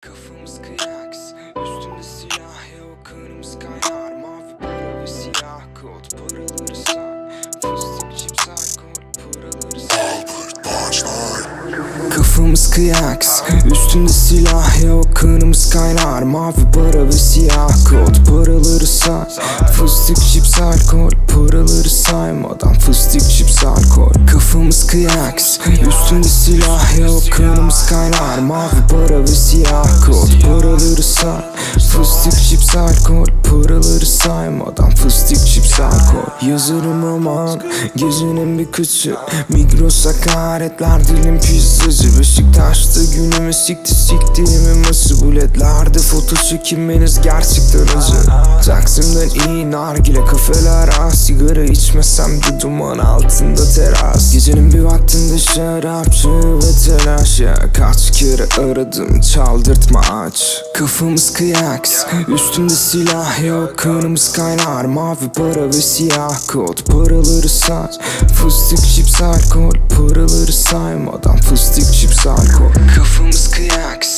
Kafamız kıyaks Üstünde silah yok kanımız kaynar. Mavi para ve siyah kod Paraları say Fıstık cips alkol Paraları say Kafamız kıyaks Üstünde silah yok kanımız kaynar. Mavi para ve siyah kod Paraları say Fıstık cips alkol Paraları saymadan Fıstık cips alkol Kafamız kıyaks Üstünde silah yok kanımız kaynar Mavi para ve siyah kod Paraları say Fıstık cips alkol. Paraları saymadan Fıstık cips alkol. Yazarım roman Gecenin bir kıçı Migros hakaretler dilim pizzacı Beşiktaş'ta günümü sikti siktiğimi ması Buletlerde foto çekinmeniz gerçekten acı Taksim'den iyi nargile kafeler ah Sigara içmesem de duman altında teras. Gecenin bir vaktinde şarapçı ve telaş. Ya Kaç kere aradım çaldırtma aç. Kafamız kıyaks Üstümde silah yok. Kanımız kaynar Mavi para ve siyah kod. Paraları say Fıstık cips alkol. Paraları saymadan fıstık cips alkol Kafamız